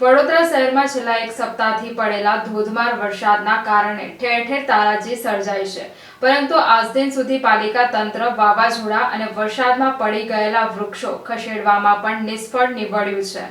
વડોદરા શહેરમાં છેલ્લા એક સપ્તાહથી પડેલા ધોધમાર વરસાદના કારણે ઠેર ઠેર તારાજી સર્જાઈ છે. પરંતુ આજ દિન સુધી પાલિકા તંત્ર વાવાઝોડા અને વરસાદમાં પડી ગયેલા વૃક્ષો ખસેડવામાં પણ નિષ્ફળ નીવડ્યું છે.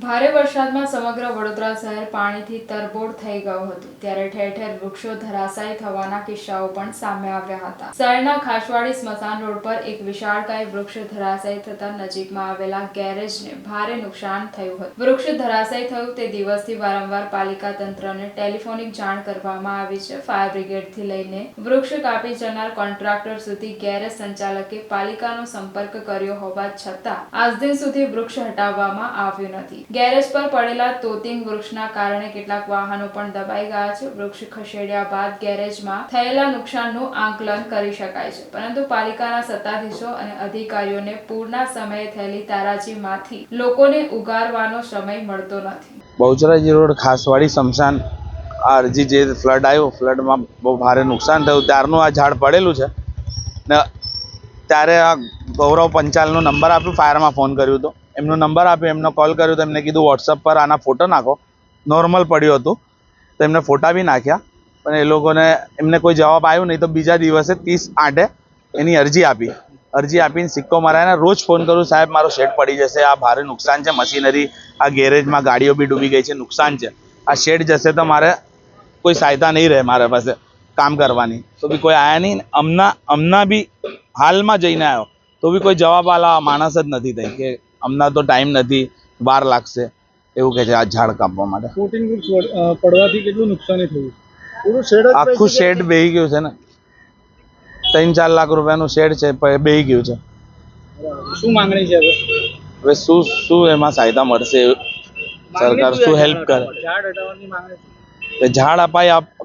ભારે વરસાદમાં સમગ્ર વડોદરા શહેર પાણીથી તરબોળ થઈ ગયું હતું. ત્યારે ઠેર ઠેર વૃક્ષો ધરાશાયી થવાના કિસ્સાઓ પણ સામે આવ્યા હતા. શહેરના ખાસવાડી સ્મશાન રોડ પર એક વિશાળકાય વૃક્ષ ધરાશાયી થતા નજીકમાં આવેલા ગેરેજને ભારે નુકસાન થયું હતું. વૃક્ષ ધરાશાયી થયું તે દિવસથી વારંવાર પાલિકા તંત્રને ટેલિફોનિક જાણ કરવામાં આવી છે. ફાયર બ્રિગેડથી લઈને વૃક્ષ કાપી જનાર કોન્ટ્રાક્ટર સુધી ગેરેજ સંચાલકે પાલિકાનો સંપર્ક કર્યો હોવા છતાં આજ દિન સુધી વૃક્ષ હટાવવામાં આવ્યું નથી. ગેરેજ પર પડેલા તોતિંગ વૃક્ષના કારણે કેટલાક વાહનો પણ દબાઈ ગયા છે. વૃક્ષ ખસેડ્યા બાદ ગેરેજમાં થયેલા નુકસાનનું આંકલન કરી શકાય છે. પરંતુ પાલિકાના સત્તાધીશો અને અધિકારીઓને પૂરના સમયે થયેલી તારાજીમાંથી લોકોને ઉગારવાનો સમય મળતો નથી. બહુચરાજી રોડ, ખાસવાડી સ્મશાન આ અરજી જે ફ્લડ આવ્યો, ફ્લડમાં બહુ ભારે નુકસાન થયું. ત્યારનું આ ઝાડ પડેલું છે. ને ત્યારે આ ગૌરવ પંચાલનો નંબર આપ્યો, ફાયરમાં ફોન કર્યો હતો. એમનો નંબર આપ્યો, એમનો કોલ કર્યો, તો એમને કીધું વોટ્સઅપ પર આના ફોટો નાખો. નોર્મલ પડ્યું હતું. તો એમને ફોટા બી નાખ્યા. પણ એ લોકોને એમને કોઈ જવાબ આવ્યો નહીં, તો બીજા દિવસે ત્રીસ આઠે એની અરજી આપી. અરજી આપીને સિક્કો મરાઈને રોજ ફોન કરું, સાહેબ, મારો શેડ પડી જશે. આ ભારે નુકસાન છે. મશીનરી, આ ગેરેજમાં ગાડીઓ બી ડૂબી ગઈ છે. નુકસાન છે. આ શેડ જશે તો મારે કોઈ સહાયતા નહીં રહે મારા પાસે કામ કરવાની. તો બી કોઈ આયા નહીં. હમણાં હમણાં બી હાલમાં જઈને આવ્યો તો બી કોઈ જવાબ આલા માણસ જ નથી થઈ કે હમણાં તો ટાઈમ નથી વાર લાગશે. એવું કહે છે આ ઝાડ કાપવા માટે. પડવાથી કેટલું નુકસાની થયું? પૂરું શેડ આખું શેડ બેહી ગયું છે ને. ત્રણ ચાર લાખ રૂપિયાનું શેડ છે એ બેહી ગયું છે. શું માંગણી છે હવે? હવે શું શું એમાં સહાયતા મળશે? સરકાર શું હેલ્પ કરે? ઝાડ હટાવવાની માંગણી છે. ઝાડ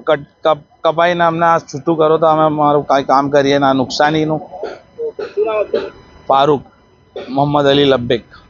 કટ- કપાઈને અમને આ છૂટું કરો તો અમે મારું કાંઈ કામ કરીએ ને આ નુકસાનીનું. ફારૂક. Muhammad Ali Labbeck.